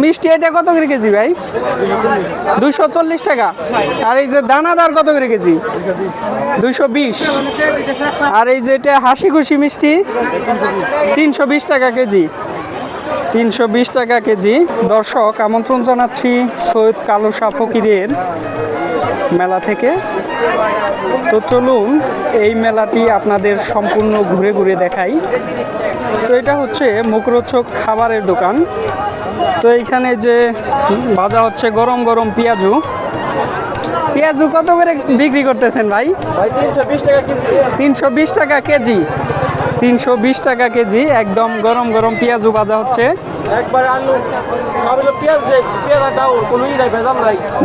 মিষ্টি এটা কত করে কেজি ভাই? দুশো চল্লিশ টাকা। আর এই যে দানাদার কত করে কেজি? দুশো বিশ। আর এই যে এটা হাসি খুশি মিষ্টি, তিনশো বিশ টাকা কেজি। তিনশো বিশ টাকা কেজি। দর্শক, আমন্ত্রণ জানাচ্ছি সৈয়দ কালো শাহ ফকিরের মেলা থেকে। তো চলুন, এই মেলাটি আপনাদের সম্পূর্ণ ঘুরে ঘুরে দেখাই। তো এটা হচ্ছে মুখরোচক খাবারের দোকান। তো এইখানে যে ভাজা হচ্ছে গরম গরম পেঁয়াজু। পেঁয়াজু কত করে বিক্রি করতেছেন ভাই? তিনশো বিশ টাকা কেজি। তিনশো বিশ টাকা কেজি। একদম গরম গরম পেঁয়াজু ভাজা হচ্ছে।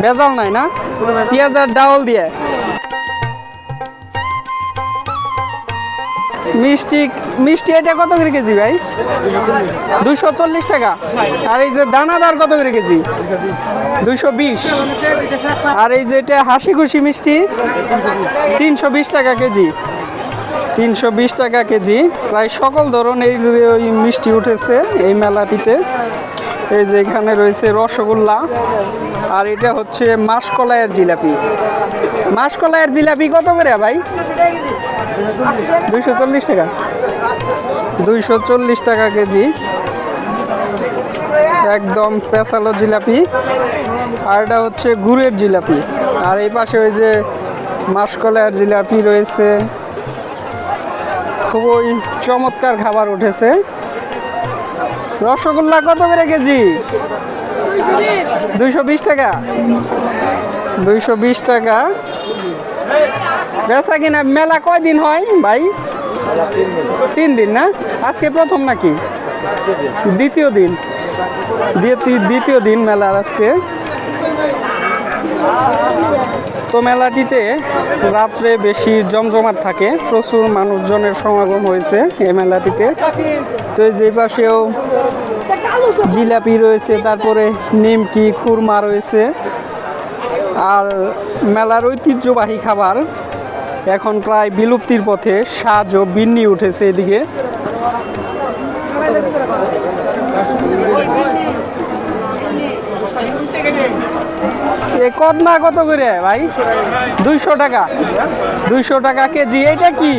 ভেজাল নাই। না? পেঁয়াজ আর ডাউল দিয়ে। মিষ্টি মিষ্টি এটা কত করে কেজি ভাই? দুশো চল্লিশ টাকা। আর এই যে দানাদার কত করে কেজি? দুশো বিশ। আর এই যে এটা হাসি খুশি মিষ্টি, তিনশো বিশ টাকা কেজি। তিনশো বিশ টাকা কেজি। প্রায় সকল ধরনের ওই মিষ্টি উঠেছে এই মেলাটিতে। এই যে এখানে রয়েছে রসগোল্লা। আর এটা হচ্ছে মাসকলাইয়ের জিলাপি। মাসকলাইয়ের জিলাপি কত করে ভাই? দুইশো চল্লিশ টাকা। দুইশো চল্লিশ টাকা কেজি। একদম পেঁচালো জিলাপি। আর এটা হচ্ছে গুড়ের জিলাপি। আর এই পাশে ওই যে মাসকলার জিলাপি রয়েছে। খুবই চমৎকার খাবার উঠেছে। রসগোল্লা কত করে কেজি? দুইশো বিশ। টাকা। দুইশো বিশ টাকা। বেচা কিনা মেলা কয়দিন হয় ভাই? তিন দিন না? আজকে প্রথম নাকি? দ্বিতীয় দিন। দ্বিতীয়- দিন মেলার আজকে। তো মেলাটিতে রাত্রে বেশি জমজমাট থাকে, প্রচুর মানুষজনের সমাগম হয়েছে এই মেলাটিতে। তো যে পাশেও জিলাপি রয়েছে, তারপরে নিমকি, খুরমা রয়েছে। আর মেলার ঐতিহ্যবাহী খাবার এখন প্রায় বিলুপ্তির পথে সাজ ও বিন্নি উঠেছে এদিকে। এ কদমা কত করে ভাই? দুইশো টাকা। দুইশো টাকা কেজি, এটা কি?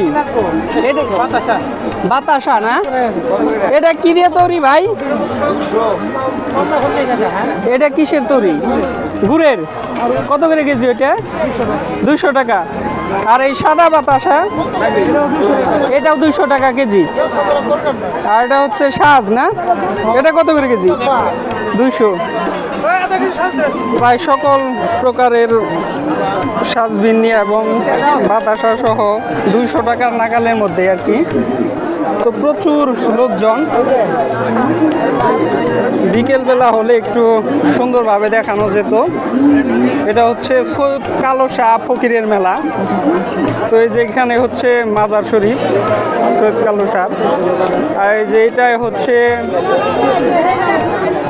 বাতাসা না? এটা কি দিয়ে তৈরি ভাই? এটা কিসের তৈরি? গুড়ের? কত করে কেজি এটা দুইশো টাকা। আর এই সাদা বাতাসা? এটাও দুইশো টাকা কেজি। আর এটা হচ্ছে সাজ, না? এটা কত করে কেজি? দুইশো। প্রায় সকল প্রকারের সাজবিন্নি এবং বাতাসা সহ দুইশো টাকার নাগালের মধ্যে আর কি। তো প্রচুর লোকজন বিকেলবেলা হলে একটু সুন্দরভাবে দেখানো যেত। এটা হচ্ছে সৈয়দ কালো শাহ ফকিরের মেলা। তো এই যে এখানে হচ্ছে মাজার শরীফ, সৈয়দ কালো শাহ। আর এই যে এটাই হচ্ছে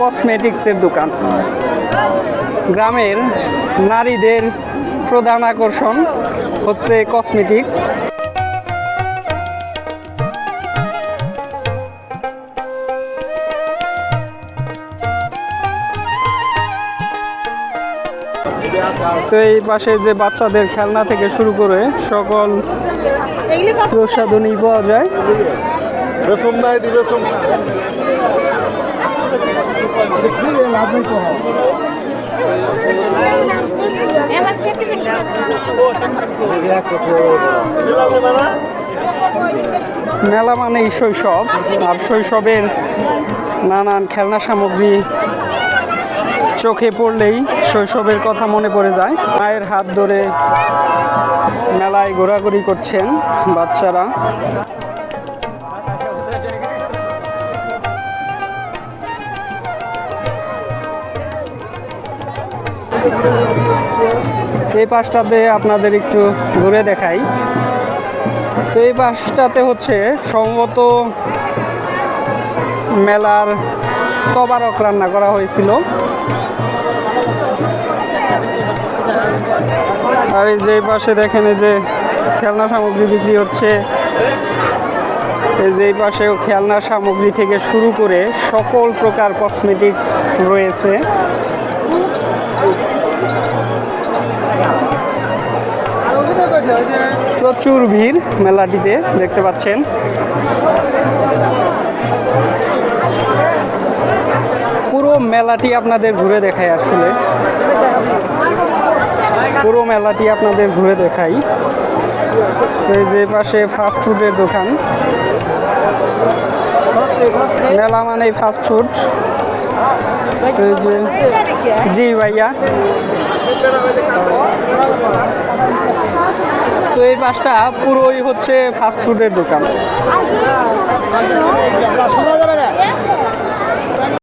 কসমেটিক্সের দোকান। গ্রামের নারীদের প্রধান আকর্ষণ হচ্ছে কসমেটিক্স। তো এই পাশে যে বাচ্চাদের খেলনা থেকে শুরু করে সকল প্রসাধনী পাওয়া যায়। নাই মেলা মানেই শৈশব আর শৈশবের নানান খেলনা সামগ্রী চোখে পড়লেই শৈশবের কথা মনে পড়ে যায়। মায়ের হাত ধরে মেলায় ঘোরাঘুরি করছেন বাচ্চারা। এই পাশটাতে আপনাদের একটু ঘুরে দেখাই। তো এই পাশটাতে হচ্ছে সম্ভবত মেলার তবারক রান্না করা হয়েছিল। আর এই যে পাশে দেখেন এই যে খেলনা সামগ্রী বিক্রি হচ্ছে। এই যে খেলনা সামগ্রী থেকে শুরু করে সকল প্রকার কসমেটিক্স রয়েছে। প্রচুর ভিড় মেলাটিতে, দেখতে পাচ্ছেন। পুরো মেলাটি আপনাদের ঘুরে দেখাই আসলে। পুরো মেলাটি আপনাদের ঘুরে দেখাই। এই যে পাশে ফাস্ট ফুডের দোকান। মেলা মানে ফাস্ট ফুড জি ভাইয়া। তো এই পাশটা পুরোই হচ্ছে ফাস্ট ফুডের দোকান।